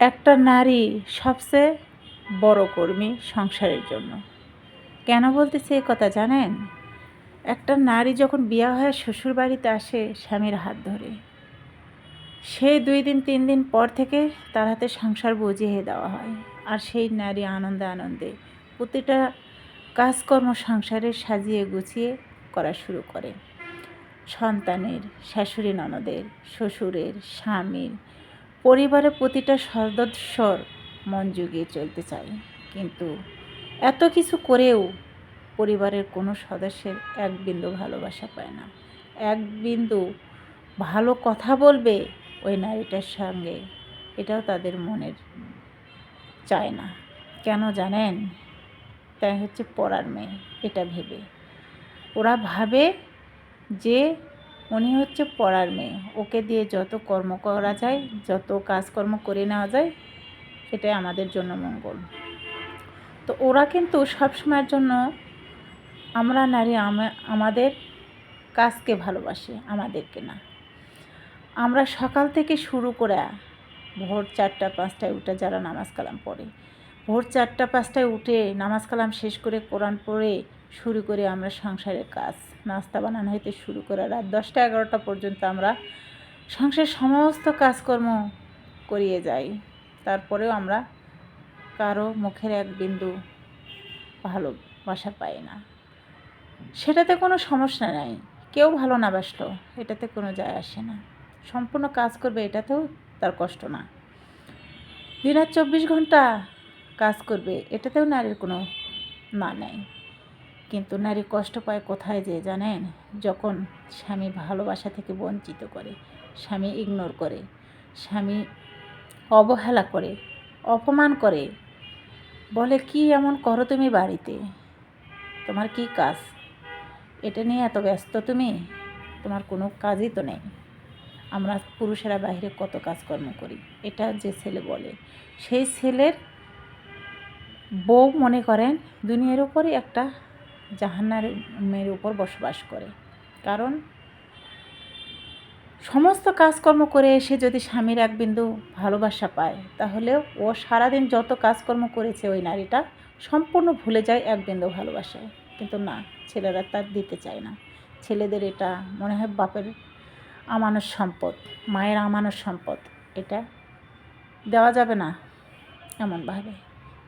একটা নারী সবচেয়ে বড় কর্মী সংসারের জন্য। কেন বলতেছি এই কথা জানেন? একটা নারী যখন বিয়ে হয়ে শ্বশুর বাড়িতে আসে স্বামীর হাত ধরে, সেই দুই দিন, তিন দিন পর থেকে তার হাতে সংসার বুঝিয়ে দেওয়া হয়। আর সেই নারী আনন্দে আনন্দে প্রতিটা কাজকর্ম সংসারে সাজিয়ে গুছিয়ে করা শুরু করে। সন্তানের, শাশুড়ি ননদের, শ্বশুরের, স্বামীর পরিবারের প্রতিটা সদস্যর মন জুগিয়ে চলতে চায় কিন্তু এত কিছু করেও পরিবারের কোনো সদস্যের এক বিন্দু ভালোবাসা পায় না। এক বিন্দু ভালো কথা বলবে ওই নারীটার সঙ্গে, এটাও তাদের মনের চায় না। কেন জানেন? তাই হচ্ছে পড়ার মেয়ে, এটা ভেবে। ওরা ভাবে যে উনি হচ্ছে পড়ার মেয়ে। ওকে দিয়ে যত কর্ম করা যায়, যত কাজকর্ম করে নেওয়া যায়, সেটাই আমাদের জন্য মঙ্গল। তো ওরা কিন্তু সবসময়ের জন্য আমরা নারী, আমা- আমাদের কাজকে ভালোবাসে, আমাদেরকে না। আমরা সকাল থেকে শুরু করে ভোর চারটা, পাঁচটায় উঠে যারা নামাজ কালাম পড়ে, ভোর চারটা, পাঁচটায় উঠে নামাজ কালাম শেষ করে কোরআন পড়ে শুরু করে আমরা সংসারের কাজ। নাস্তা বানানো হইতে শুরু করে। রাত দশটা এগারোটা পর্যন্ত আমরা সংসারের সমস্ত কাজকর্ম করিয়ে যাই। তারপরেও আমরা কারও মুখের এক বিন্দু ভালোবাসা পাই না। সেটাতে কোনো সমস্যা নাই। কেউ ভালো না বাসলো, এটাতে কোনো যায় আসে না। সম্পূর্ণ কাজ করবে এটাতেও তার কষ্ট না। দিনের চব্বিশ ঘণ্টা কাজ করবে, এটাতেও নারীর কোনো না নেই। কিন্তু নারী কষ্ট পায় কোথায় যে জানেন? যখন স্বামী ভালোবাসা থেকে বঞ্চিত করে, স্বামী ইগনোর করে, স্বামী অবহেলা করে, অপমান করে, বলে, কি এমন করো তুমি বাড়িতে? তোমার কি কাজ? এটা নিয়ে এত ব্যস্ত তুমি? তোমার কোনো কাজই তো নেই। আমরা পুরুষেরা বাইরে কত কাজকর্ম করি? এটা যে ছেলে বলে। সেই ছেলের বউ মনে করেন, দুনিয়ার উপরই একটা জাহান্নামের উপর বসবাস করে। কারণ সমস্ত কাজকর্ম করে এসে যদি স্বামীর এক বিন্দু ভালোবাসা পায় তাহলে ও সারাদিন যত কাজকর্ম করেছে ওই নারীটা সম্পূর্ণ ভুলে যায় এক বিন্দু ভালোবাসায়। কিন্তু না, ছেলেরা তার দিতে চায় না। ছেলেদের এটা মনে হয় বাপের আমানত সম্পদ, মায়ের আমানত সম্পদ। এটা দেওয়া যাবে না এমনভাবে।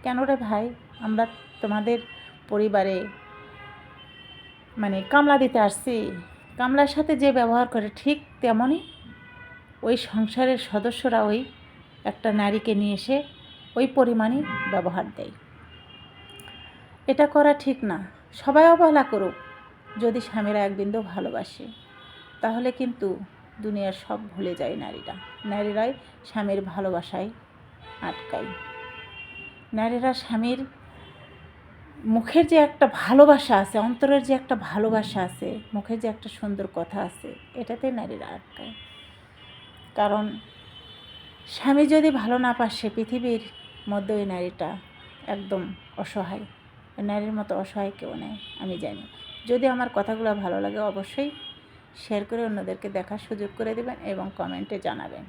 কেন রে ভাই? আমরা তোমাদের পরিবারে মানে কামলা দিতে আসছি। কামলার সাথে যে ব্যবহার করে ঠিক তেমনই ওই সংসারের সদস্যরা ওই একটা নারীকে নিয়ে এসে ওই পরিমাণই ব্যবহার দেয়। এটা করা ঠিক না। সবাই অবহেলা করুক, যদি স্বামীরা এক বিন্দু ভালোবাসে। তাহলে কিন্তু দুনিয়ার সব ভুলে যায় নারীরা। নারীরাই স্বামীর ভালোবাসায় আটকায়। নারীরা স্বামীর মুখের যে একটা ভালোবাসা আছে, অন্তরের যে একটা ভালোবাসা আছে মুখের যে একটা সুন্দর কথা আছে, এটাতে নারীরা আটকায়। কারণ স্বামী যদি ভালো না পাশে, পৃথিবীর মধ্যে ওই নারীটা একদম অসহায়। ওই নারীর মতো অসহায় কেউ নেই, আমি জানি। যদি আমার কথাগুলো ভালো লাগে, অবশ্যই শেয়ার করে অন্যদেরকে দেখার সুযোগ করে দেবেন এবং কমেন্টে জানাবেন।